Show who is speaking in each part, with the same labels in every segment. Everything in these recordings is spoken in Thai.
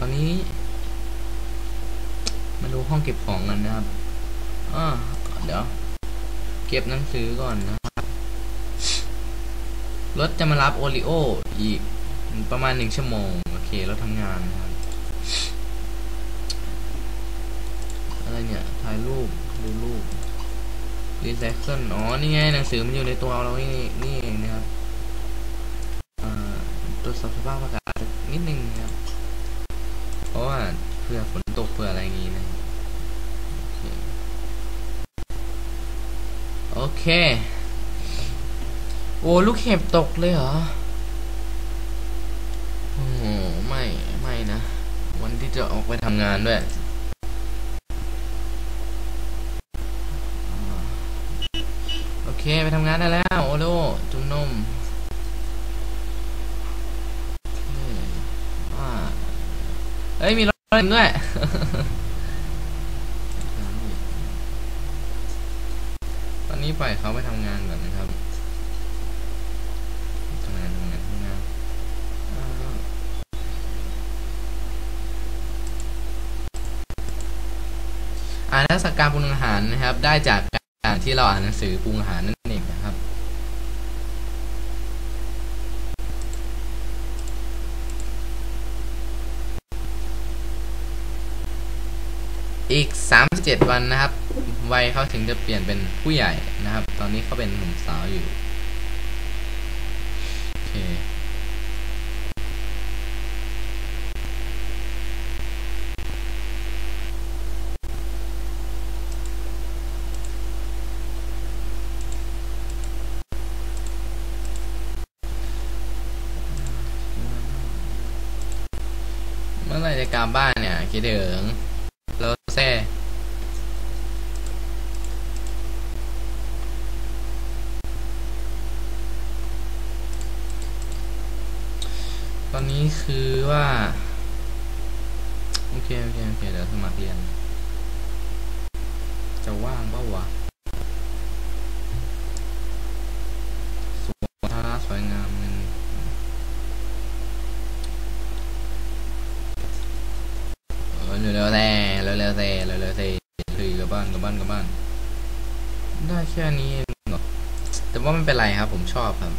Speaker 1: ตอนนี้มาดูห้องเก็บของกันนะครับอ่าเดี๋ยว เก็บหนังสือก่อนนะครับรถจะมารับโอริโออีกประมาณหนึ่งชั่วโมง โอเครถทำงานนะครับ อะไรเนี่ยถ่ายรูปดูรูปรีไซเคิลอ๋อ นี่ไง หนังสือมันอยู่ในตัวเรานี่นี่เองนะครับอ่าตรวจสอบสภาพอากาศนิดนึงนะครับ เผื่อฝนตกเผื่ออะไรอย่างงี้นะโอเค โอ้ลูกเห็บตกเลยเหรอ โอ้ไม่ ไม่นะ วันที่จะออกไปทำงานด้วยโอเค ไปทำงานได้แล้ว โอโลจุ่มนมเฮ้ยมีรถ ด้วยตอนนี้ปล่อยเขาไปทำงานก่อนนะครับทำงานทำงานทำงานอ่าอ่านทัศการปรุงอาหารนะครับ ได้จากการที่เราอ่านหนังสือปรุงอาหารนั่นเองนะครับ อีก 37 วันนะครับ วัยเขาถึงจะเปลี่ยนเป็นผู้ใหญ่นะครับ ตอนนี้เขาเป็นหนุ่มสาวอยู่ โอเค เมื่อไรจะกลับบ้านเนี่ย คิดถึง โรเซ่ตอนนี้คือว่า โอเค โอเค โอเค เดี๋ยวสมัครเรียน จะว่างเปล่าวะ แต่เร็วๆแต่เร็วๆแต่คือกลับบ้านกลับบ้านกลับบ้าน ได้แค่นี้เองเหรอแต่ว่าไม่เป็นไรครับ ผมชอบครับ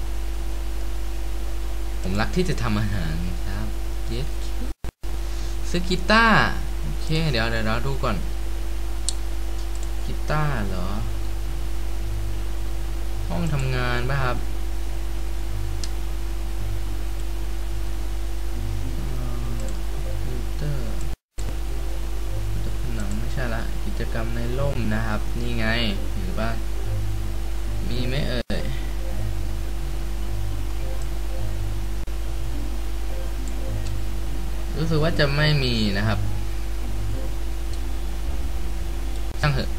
Speaker 1: ผมรักที่จะทำอาหารครับเย็ดซื้อกีตาร์โอเค เดี๋ยวเดี๋ยวเราดูก่อนกีตาร์เหรอ ห้องทำงานป่ะครับ จกรรมในร่มนะครับ นี่ไงเห็นป่ะมีไหมเอ่ยรู้สึกว่าจะไม่มีนะครับช่างเถอะ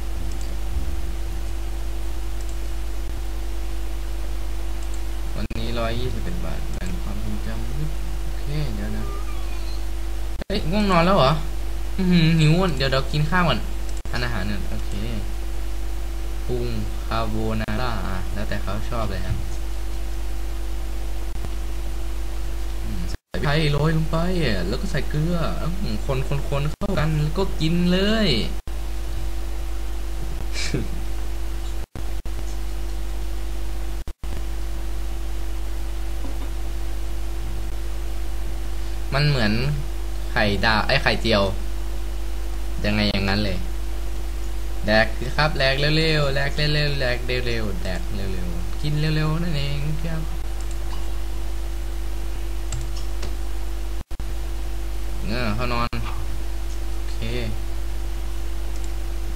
Speaker 1: วันนี้ร้อยยี่สิบเป็นบาทแบ่งความทรงจำโอเคเดี๋ยวนะ เฮ้ย ง่วงนอนแล้วเหรอหิวอะเดี๋ยวเดี๋ยวกินข้าวก่อน ทานอาหารเนี่ยโอเคปรุงคาโบนาร่าอะแล้วแต่เขาชอบเลยครับใส่ไทยโรยลงไปอะแล้วก็ใส่เกลือแล้วคนคนคนเข้ากันแล้วก็กินเลย มันเหมือนไข่ดาวไอ้ไข่เจียว ยังไงอย่างนั้นเลย แดกสิครับแดกเร็วๆแดกเร็วๆแดกเร็วๆแดกเร็วๆกินเร็วๆนั่นเองครับเงอเขานอนโอเค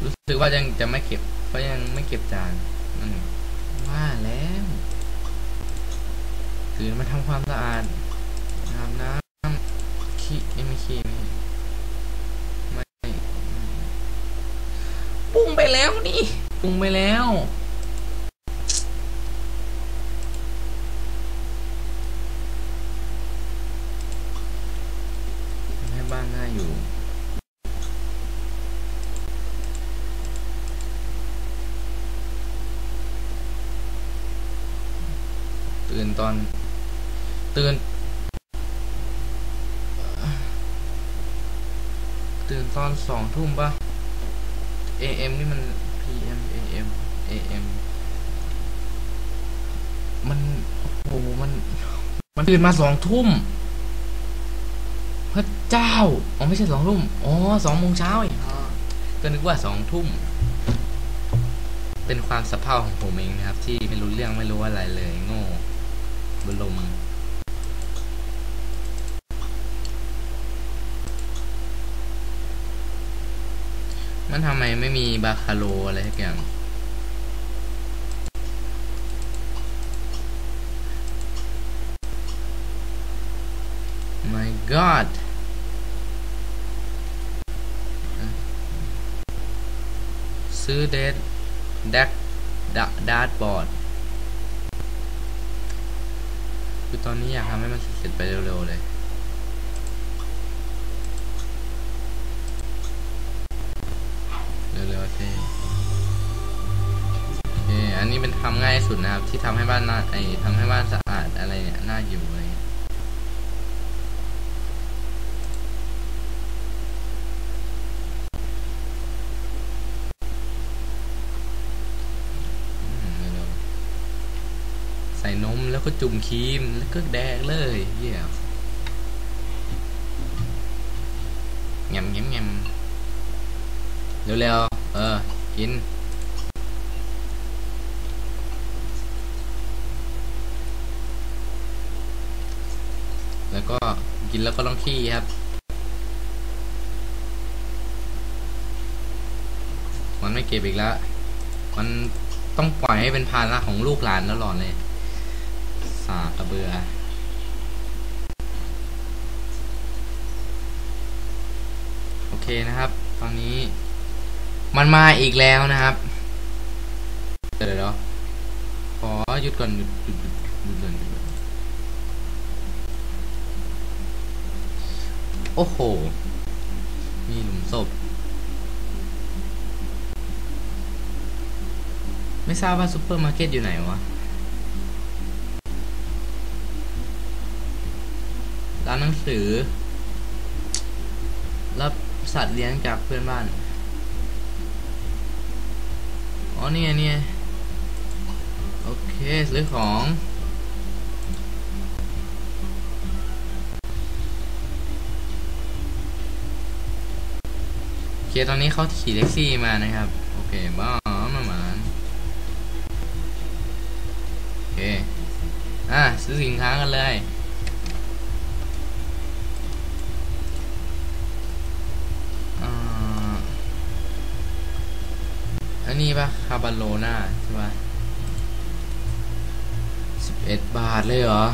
Speaker 1: รู้สึกว่ายังจะไม่เก็บเขายังไม่เก็บจานนั่นว่าแล้วตื่นมาทำความสะอาดอาบน้ำขี้ไม่ไม่ขี้ไม่ ปรุงไปแล้วให้บ้านน่าอยู่ ตื่นตอน ตื่น ตื่นตอนสองทุ่มปะ AM นี่มัน PM AM AM มันโอ้โหมัน มันตื่นมาสองทุ่มพระเจ้าอ๋อไม่ใช่สองทุ่มอ๋อสองโมงเช้าอีกอ๋อก็นึกว่าสองทุ่ม เป็นความสะเพร่าของผมเองนะครับ ที่ไม่รู้เรื่องไม่รู้อะไรเลย โง่บลม มันทำไมไม่มีบาคาโลอะไรสักอย่าง my god ซื้อเดดดักดักดาร์ดบอร์ดคือตอนนี้อยากทำให้มันเสร็จไปเร็วๆเลย เร็วๆโอเคโอเค อันนี้เป็นทำง่ายสุดนะครับ ที่ทำให้บ้านน่าไอทำให้บ้านสะอาดอะไรเนี่ยน่าอยู่เงี้ยใส่นมแล้วก็จุ่มครีมแล้วก็แดกเลยเยี่ยมแงมแงมแงมเร็วๆ ออ กิน แล้วก็กินแล้วก็ต้องขี้ครับ มันไม่เก็บอีกแล้ว มันต้องปล่อยให้เป็นภาระของลูกหลานแล้วหลอนเลย สากระเบือโอเคนะครับ ตอนนี้ มันมาอีกแล้วนะครับ เดี๋ยวเดี๋ยวขอหยุดก่อนหยุดหยุดหยุดหยุดก่อนหยุดโอ้โห มีหลุมศพ ไม่ทราบว่าซูเปอร์มาร์เก็ตอยู่ไหนวะ ร้านหนังสือ รับสัตว์เลี้ยงจากเพื่อนบ้าน อ๋อนี่ไงนี่ไงโอเคซื้อของโอเคตอนนี้เขาขี่แท็กซี่มานะครับ โอเคบ้ามาหมานโอเค อะซื้อสินค้ากันเลยาโลน่าใช่ปะสิบเอ็ดบาทเลยเหรอ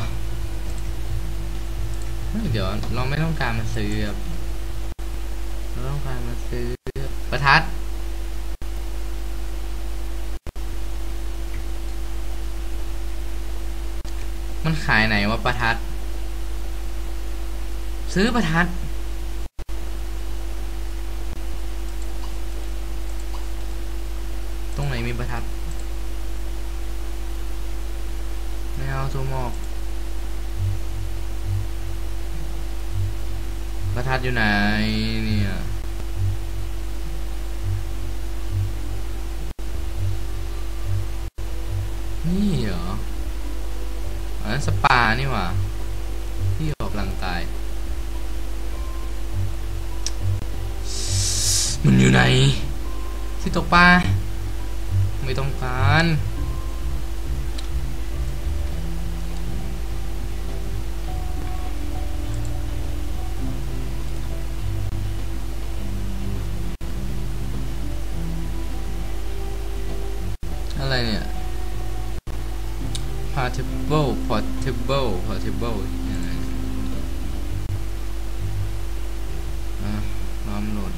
Speaker 1: เฮ้ยเดี๋ยวเราไม่ต้องการมาซื้อครับเราต้องการมาซื้อประทัดมันขายไหนวะประทัด ซื้อประทัด อยู่ไหนเนี่ยนี่เหรออันนั้นสปานี่หว่าที่ออกกำลังกาย มันอยู่ไหนที่ตกปลาไม่ต้องการ อะไรเนี่ย portable portable portable ยังไงอะล้อมหลด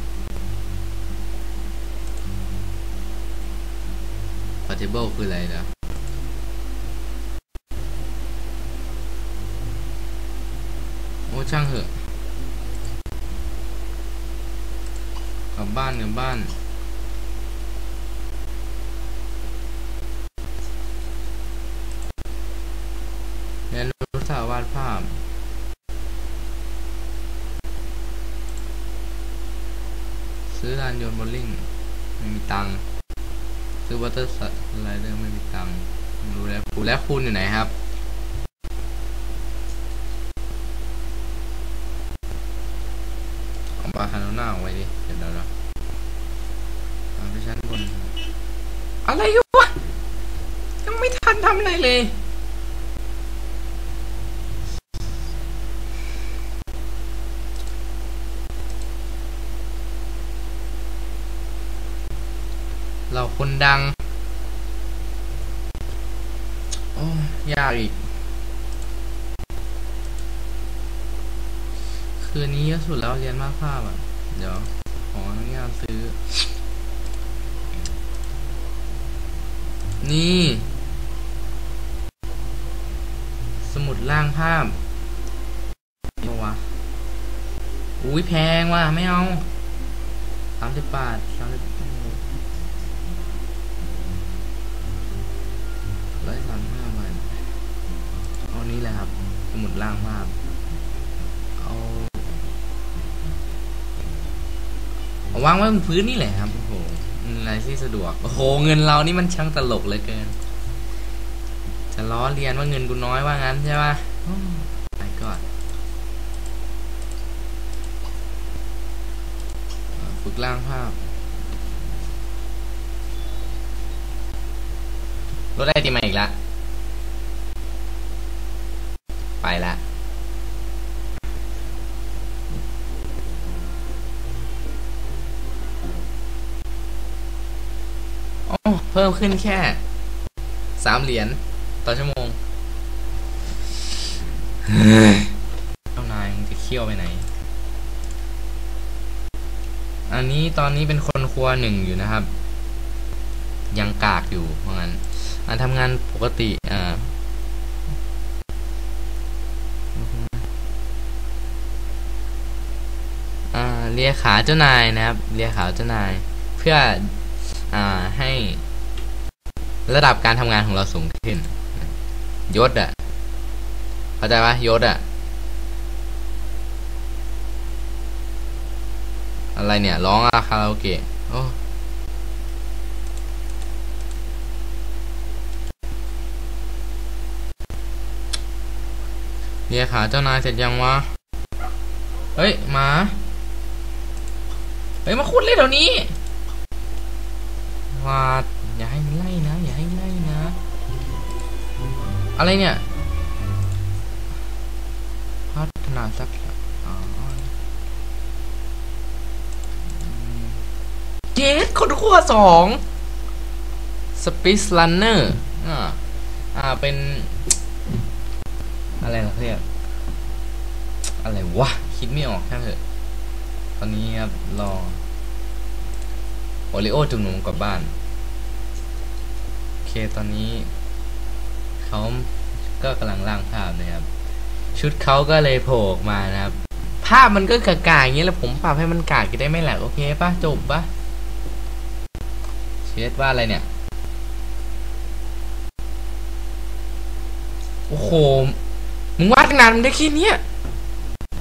Speaker 1: portable คืออะไรนะโอ้ช่างเหอะกลับบ้านกลับบ้าน เรียนรู้สาวาดภาพ ซื้อลานโยนโบว์ลิ่งไม่มีตังค์ซื้อวัตเตอร์สไลเดอร์ไม่มีตังค์รู้แล้วกูแล้วคุณอยู่ไหนครับเอาบาคาโนน่าเอาไว้ดิเดี๋ยวเดี๋ยวเอาไปชั้นบน อะไรกันวะยังไม่ทันทำอะไรเลย เราคนดัง โอ้ยากอีก คืนนี้เยอะสุดแล้วเรียนมากภาพอะ เดี๋ยว ขออนุญาตซื้อ นี่ สมุดล่างภาพนี่วะอุ้ยแพงว่ะ ไม่เอาสามสิบบาทสามสิบ ร้อยสามห้าบาทเอานี้แหละครับสมุดล่างภาพเอาเอาวางไว้บนพื้นนี่แหละครับโอ้โหอะไรที่สะดวกโอ้โหเงินเรานี่มันช่างตลกเลยเกินจะล้อเรียนว่าเงินกูน้อยว่างั้นใช่ปะไอ้ก่อนฝึกล่างภาพ รถได้ตีมาอีกแล้วไปละอ๋อเพิ่มขึ้นแค่สามเหรียญต่อชั่วโมงเจ้านายมึงจะเคี่ยวไปไหน อันนี้ตอนนี้เป็นคนครัวหนึ่งอยู่นะครับ ยังกากอยู่เพราะงั้นอัน ทำงานปกติอ่าเลียขาเจ้านายนะครับเลียขาเจ้านาย เพื่ออ่าให้ระดับการทำงานของเราสูงขึ้น ยศอะเข้าใจปะยศอะอะไรเนี่ย ร้องอะคาราโอเกะโอ้ เรียกขาเจ้านายเสร็จยังวะ เฮ้ยหมา เฮ้ยมาคุดเลยเดี๋ยวนี้วาดอย่าให้มันไล่นะ อย่าให้ไล่นะ อะไรเนี่ย พัฒนาสักเจสคนขั้วสองสปิสลันเนอร์อ่า อ่า เป็น อะไรนะเรียกอะไรวะ คิดไม่ออกแค่เถอะ ตอนนี้ครับ รอ โอริโอจุ่มหนูกลับบ้าน โอเค ตอนนี้เขาก็กำลังล่างภาพนะครับ ชุดเขาก็เลยโผล่ออกมานะครับ ภาพมันก็กากาอย่างเงี้ยแล้วผมปรับให้มันกากจะได้ไหม่แหลกโอเคปะจบปะเช็ดว่าอะไรเนี่ย โอ้โห มึงวาดตั้งนานมึงได้แค่เนี้ย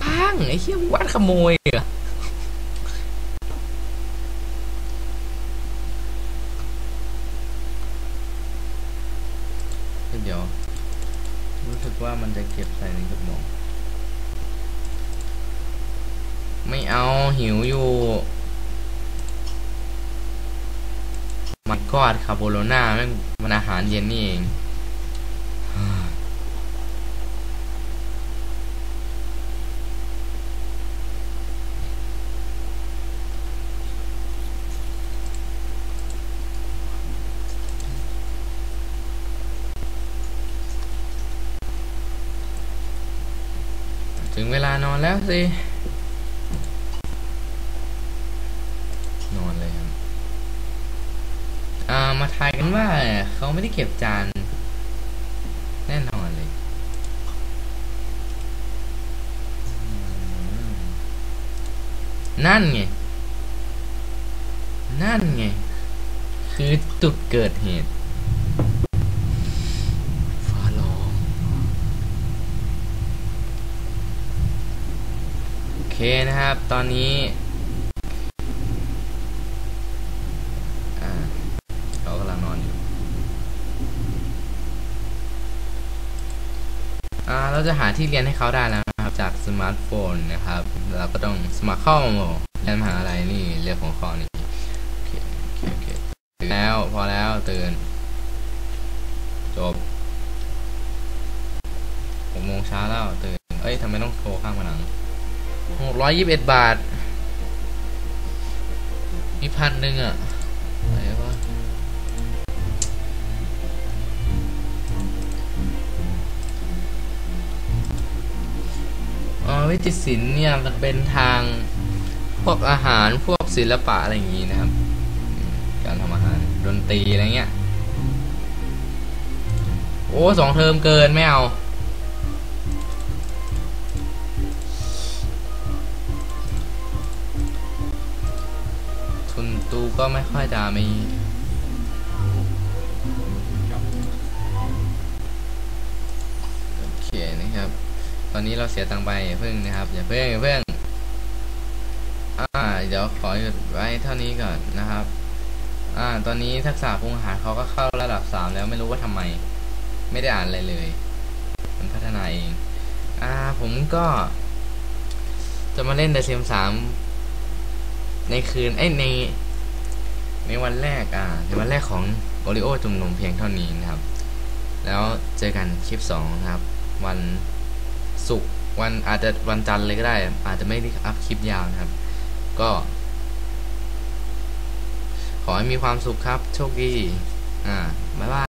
Speaker 1: พังไอ้เหี้ยมึงวาดขโมยเหรอเดี๋ยว รู้สึกว่ามันจะเก็บใส่ในกระบอกไม่เอาหิวอยู่มันกอดคาโบโลน่าแม่งมันอาหารเย็นนี่เอง ถึงเวลานอนแล้วสิ นอนเลยครับอ่ามาทายกันว่าเขาไม่ได้เก็บจาน แน่นอนเลย นั่นไง นั่นไง คือจุดเกิดเหตุ ครับ ตอนนี้เขากำลังนอนอยู่เราจะหาที่เรียนให้เขาได้แล้วนะครับ จากสมาร์ทโฟนนะครับ เราก็ต้องสมัครเข้าเรียนมหาลัยนี่เรียกของข้อนี้โอเคโอเคโอเคแล้วพอแล้วตื่นจบหกโมงเช้าแล้วตื่น เอ้ยทำไมต้องโทรข้างผนัง หกร้อยยี่สิบเอ็ดบาท มีพันหนึ่งอะอะไรวะอ๋อวิจิตรศิลป์เนี่ยมันเป็นทางพวกอาหารพวกศิลปะอะไรอย่างงี้นะครับ การทำอาหารดนตรีอะไรเงี้ย โอ้สองเทอมเกินไม่เอา ตูก็ไม่ค่อยจะมีโอเคนะครับ ตอนนี้เราเสียตังไปอย่าเพิ่งนะครับอย่าเพิ่งอย่าเพิ่งอ่าเดี๋ยวขอหยุดไว้เท่านี้ก่อนนะครับ อ่า ตอนนี้ทักษะปรุงอาหารเขาก็เข้าระดับสามแล้วไม่รู้ว่าทำไม ไม่ได้อ่านอะไรเลย มันพัฒนาเอง อ่า ผมก็ จะมาเล่นเดซ m มสามในคืนเอ้ใน ในวันแรกอ่าในวันแรกของโอริโอจุ่มนมเพียงเท่านี้นะครับ แล้วเจอกันคลิปสองนะครับ วันศุกร์วันอาจจะวันจันทร์เลยก็ได้ อาจจะไม่ได้อัพคลิปยาวนะครับ ก็ ขอให้มีความสุขครับ โชคดี อ่า บ๊ายบาย